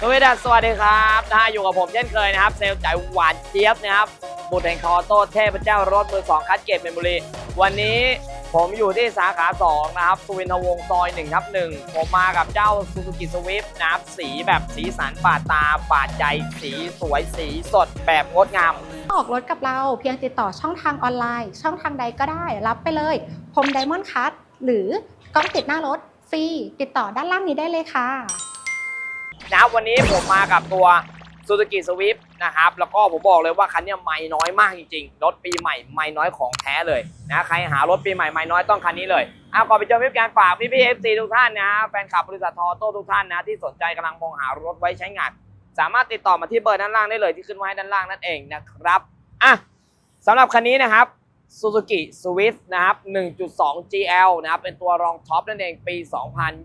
สวัสดีสวัสดีครับนะฮะอยู่กับผมเช่นเคยนะครับ เซลล์จ่ายหวานเจี๊ยบนะครับบุตรแห่งคอโต้เทพเจ้ารถมือสองคัดเกตเมมโมรี วันนี้ผมอยู่ที่สาขา 2 นะครับสุวินทวงศ์ซอย1ทับ1ผมมากับเจ้า Suzuki Swift นะครับสีแบบสีสันบาดตาบาดใจ สีสวยสีสดแบบงดงาม ออกรถกับเราเพียงติดต่อช่องทางออนไลน์ ช่องทางใดก็ได้ รับไปเลยพรมไดมอนด์คัตหรือกล้องติดหน้ารถฟรีติดต่อด้านล่างนี้ได้เลยค่ะ นะครับวันนี้ผมมากับตัว Suzuki Swift นะครับ แล้วก็ผมบอกเลยว่าคันนี้ไม่น้อยมากจริงๆ รถปีใหม่ไม่น้อยของแท้เลยนะใครหารถปีใหม่ไม่น้อยต้องคันนี้เลยเอาก่อนไปชมคลิการฝากพี่พี่เอฟซีทุกท่านนะฮะแฟนคลับบริษัททอโต้ทุกท่านนะที่สนใจกำลังมองหารถไว้ใช้งาน สามารถติดต่อมาที่เบอร์ด้านล่างได้เลยที่ขึ้นไว้ด้านล่างนั่นเองนะครับอะสำหรับคันนี้นะครับ Suzuki Swift นะครับ 1.2 GL นะครับเป็นตัวรองท็อปนั่นเองปี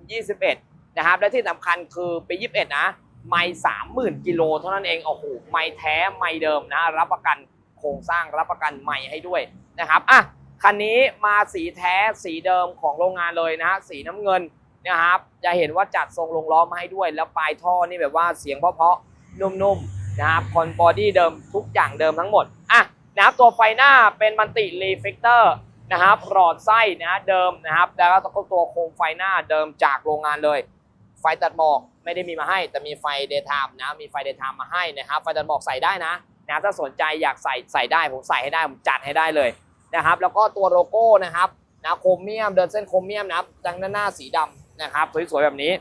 2021 นะครับ และที่สำคัญคือปี 21 นะ ไม่30,000กิโลเท่านั้นเอง โอ้โห ไม่แท้ ไม่เดิมนะ รับประกันโครงสร้าง รับประกันใหม่ให้ด้วยนะครับอะคันนี้มาสีแท้ สีเดิมของโรงงานเลยนะ สีน้ำเงินนะครับ จะเห็นว่าจัดทรงลงล้อมาให้ด้วย แล้วปลายท่อนี่แบบว่าเสียงเพราะๆ นุ่มๆ นะครับ คอนบอดี้เดิมทุกอย่างเดิมทั้งหมด อะนะครับตัวไฟหน้าเป็นมันติรีเฟกเตอร์นะครับหลอดไส้นะเดิมนะครับ แล้วก็ตัวโคมไฟหน้าเดิมจากโรงงานเลย ไฟตัดหมอกไม่ได้มีมาให้ แต่มีไฟเดย์ไทม์นะมีไฟเดย์ไทม์มาให้นะครับไฟตัดหมอกใส่ได้นะนะถ้าสนใจอยากใส่ใส่ได้ผมใส่ให้ได้ผมจัดให้ได้เลยนะครับ แล้วก็ตัวโลโก้นะครับนะโครเมียมเดินเส้นโครเมียมนะครับดังด้านหน้าสีดำนะครับสวยๆแบบนี้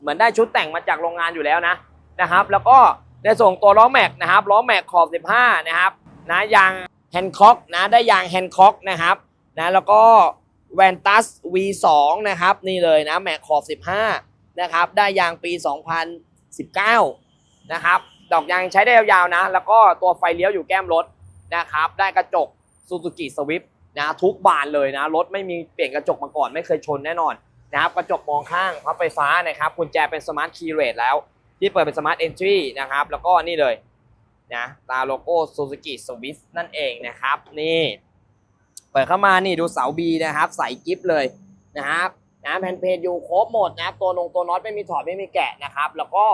เหมือนได้ชุดแต่งมาจากโรงงานอยู่แล้วนะนะครับ แล้วก็ในส่งตัวล้อแม็กนะครับล้อแม็กขอบ 15 นะครับนะยางแฮนค็อกนะได้ยางแฮนค็อกนะครับนะแล้วก็แวนตัส V2 นะครับ นี่เลยนะแม็กขอบ 15 นะครับ ได้ยางปี 2019 นะครับ ดอกยางใช้ได้ยาวๆนะ แล้วก็ตัวไฟเลี้ยวอยู่แก้มรถนะครับ ได้กระจก Suzuki Swift นะทุกบานเลยนะ รถไม่มีเปลี่ยนกระจกมาก่อนไม่เคยชนแน่นอนนะครับ กระจกมองข้างพับไฟฟ้านะครับกุญแจเป็นสมาร์ทคีย์เรทแล้ว ที่เปิดเป็นสมาร์ทเอนทรีนะครับ แล้วก็นี่เลยนะตาโลโก้ Suzuki Swift นั่นเองนะครับ นี่ เปิดเข้ามานี่ดูเสาบีนะครับ ใส่กิฟเลยนะครับ นะแผ่นเพจอยู่ครบหมดนะครับตัวนงตัวน็อตไม่มีถอดไม่มีแกะนะครับ แล้วก็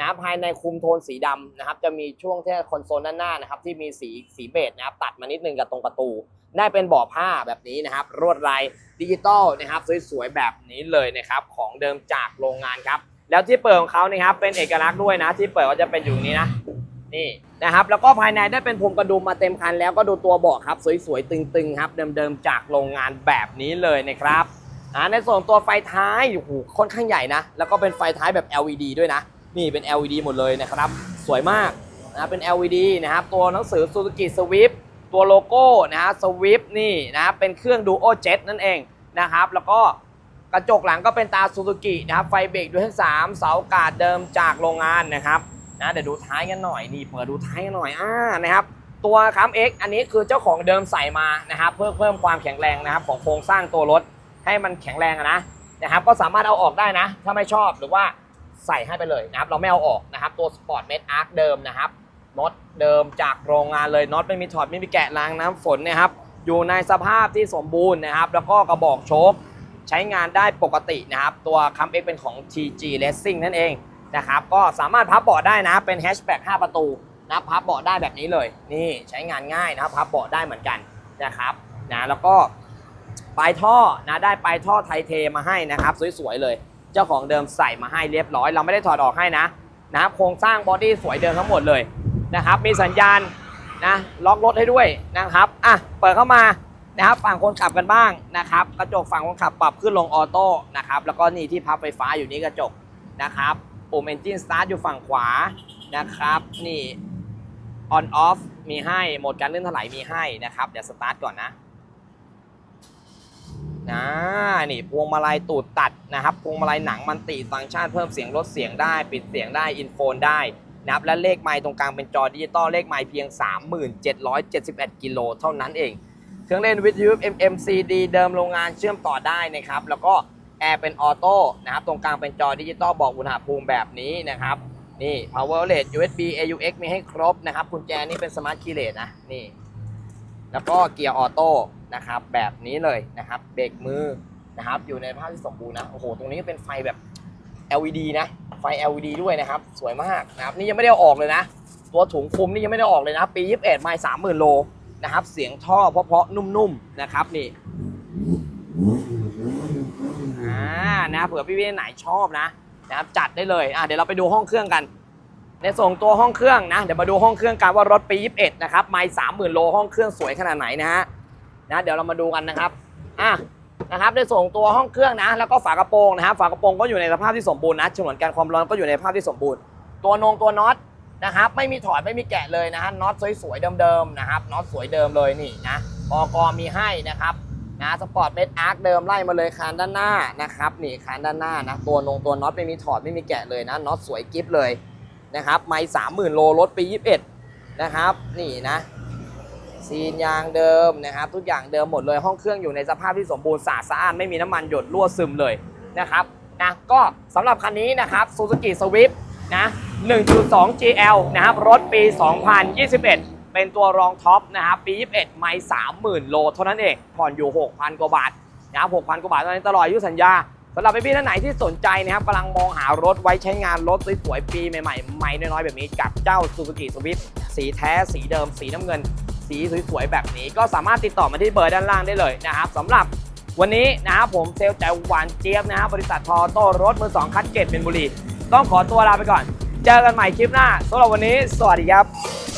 นะภายในคุมโทนสีดำนะครับ จะมีช่วงที่คอนโซลด้านหน้านะครับ ที่มีสีสีเบจนะครับ ตัดมานิดนึงกับตรงประตู ได้เป็นเบาะผ้าแบบนี้นะครับรวดลายดิจิตอลนะครับ สวยๆแบบนี้เลยนะครับ ของเดิมจากโรงงานครับ แล้วที่เปิดของเขานี่ครับ เป็นเอกลักษณ์ด้วยนะ ที่เปิดก็จะเป็นอยู่นี้นะนี่นะครับแล้วก็ภายในได้เป็นพรมกระดุมมาเต็มคันแล้วก็ดูตัวเบาะครับ สวยๆตึงๆครับ เดิมๆจากโรงงานแบบนี้เลยนะครับ อ่าในส่วนตัวไฟท้ายโอ้โหค่อนข้างใหญ่นะ แล้วก็เป็นไฟท้ายแบบ LED ด้วยนะ นี่เป็น LED หมดเลยนะครับ สวยมากนะเป็น LED นะครับ ตัวหนังสือ Suzuki Swift ตัวโลโก้นะฮะ Swift นี่นะเป็นเครื่อง Duo Jet นั่นเองนะครับ แล้วก็กระจกหลังก็เป็นตา Suzuki นะครับ ไฟเบรกด้วยทั้งสามเสาอากาดเดิมจากโรงงานนะครับนะเดี๋ยวดูท้ายกันหน่อยนี่เปิดดูท้ายกันหน่อยอ่านะครับตัวคัมเอ็กอันนี้คือเจ้าของเดิมใส่มานะครับเพื่อเพิ่มความแข็งแรงนะครับของโครงสร้างตัวรถ ให้มันแข็งแรงอะนะนะครับ ก็สามารถเอาออกได้นะ ถ้าไม่ชอบหรือว่าใส่ให้ไปเลยนะครับ เราไม่เอาออกนะครับ ตัวสปอร์ตเมดอาร์คเดิมนะครับน็อตเดิมจากโรงงานเลยน็อตไม่มีถอดไม่มีแกะล้างน้ำฝนนะครับ อยู่ในสภาพที่สมบูรณ์นะครับ แล้วก็กระบอกโชคใช้งานได้ปกตินะครับ ตัวคัมเอ็กเป็นของ TG Racing นั่นเองนะครับ ก็สามารถพับเบาะได้นะ เป็นแฮชแบ็ก5ประตูนะพับเบาะได้แบบนี้เลย นี่ใช้งานง่ายนะพับเบาะได้เหมือนกันนะครับนะแล้วก็ ปลายท่อนะได้ปลายท่อไทเทมาให้นะครับสวยๆเลย เจ้าของเดิมใส่มาให้เรียบร้อย เราไม่ได้ถอดออกให้นะนะครับโครงสร้างบอดี้สวยเดิมทั้งหมดเลยนะครับ มีสัญญาณนะล็อกรถให้ด้วยนะครับอะเปิดเข้ามานะครับฝั่งคนขับกันบ้างนะครับกระจกฝั่งคนขับปรับขึ้นลงออโต้นะครับแล้วก็นี่ที่พับไฟฟ้าอยู่นี่กระจกนะครับปุ่ม Engine Start อยู่ฝั่งขวานะครับนี่ On Off มีให้โหมดการเลื่อนถลายมีให้นะครับเดี๋ยวสตาร์ทก่อนนะ นะนี่พวงมาลัยตูดตัดนะครับพวงมาลัยหนังมันติฟังก์ชันเพิ่มเสียงลดเสียงได้ ปิดเสียงได้อินโฟนได้นะครับและเลขไมค์ตรงกลางเป็นจอดิจิตอลเลขไมค์เพียง 3771 กิโลเท่านั้นเอง เครื่องเล่นวิทยุ MMCD เดิมโรงงานเชื่อมต่อได้นะครับ แล้วก็แอร์เป็นออโต้นะครับ ตรงกลางเป็นจอดิจิตอลบอกอุณหภูมิแบบนี้นะครับนี่ power l e t USB AUX มีให้ครบนะครับกุญแจนี่เป็นสมาร์ทคีย์เลสนะนี่ แล้วก็เกียร์ออโต้ นะครับ แบบนี้เลยนะครับเบรกมือนะครับ อยู่ในภาพที่สมบูรณ์นะโอ้โหตรงนี้เป็นไฟแบบ LED นะไฟ LED ด้วยนะครับ สวยมากนะครับนี่ยังไม่ได้ออกเลยนะ ตัวถุงคลุมนี่ยังไม่ได้ออกเลยนะ ปี 21ไม่30,000 โลนะครับ เสียงท่อเพราะๆนุ่มๆนะครับนี่อ่านะเผื่อพี่ๆไหนชอบนะนะครับจัดได้เลยอะเดี๋ยวเราไปดูห้องเครื่องกัน ในส่งตัวห้องเครื่องนะ เดี๋ยวมาดูห้องเครื่องกันว่ารถปี 21 นะครับ ไม่30,000 โลห้องเครื่องสวยขนาดไหนนะฮะ นะเดี๋ยวเรามาดูกันนะครับอะนะครับได้ส่งตัวห้องเครื่องนะ แล้วก็ฝากระโปรงนะครับฝากระโปรงก็อยู่ในสภาพที่สมบูรณ์นะฉนวนกันความร้อนก็อยู่ในสภาพที่สมบูรณ์ ตัวนงตัวน็อตนะครับ ไม่มีถอดไม่มีแกะเลยนะฮะน็อตสวยๆเดิมๆนะครับน็อตสวยเดิมเลยนี่นะปอกอมีให้นะครับนะสปอร์ตเมดอาร์คเดิมไล่มาเลยคานด้านหน้านะครับนี่คานด้านหน้านะตัวนงตัวน็อตไม่มีถอดไม่มีแกะเลยนะน็อตสวยกิฟเลยนะครับไม่สามหมื่นโลรถปี21นะครับนี่นะ ซีนยางเดิมนะครับทุกอย่างเดิมหมดเลยห้องเครื่องอยู่ในสภาพที่สมบูรณ์สะอาดสะอานไม่มีน้ำมันหยดรั่วซึมเลยนะครับนะก็สำหรับคันนี้นะครับ Suzuki Swift นะ1.2 GL นะครับรถปี 2021 เป็นตัวรองท็อปนะครับปี 21 ไม่ 30,000 โล เท่านั้นเองผ่อนอยู่ 6,000 กว่าบาทนะครับ6,000 กว่าบาทตอนนี้ตลอดอายุสัญญาสำหรับพี่ๆท่านไหนที่สนใจนะครับกำลังมองหารถไว้ใช้งานรถสวยๆปีใหม่ๆใหม่น้อยๆแบบนี้กับเจ้า Suzuki Swift สีแท้สีเดิม สีน้ำเงิน สีสวยๆแบบนี้ ก็สามารถติดต่อมาที่เบอร์ด้านล่างได้เลยนะครับสำหรับวันนี้นะครับผมเซลลใจหวานเจี๊ยบนะครับบริษัททอโต้รถมือสองคันเกตเป็นบุรี ต้องขอตัวลาไปก่อน เจอกันใหม่คลิปหน้าสำหรับวันนี้ สวัสดีครับ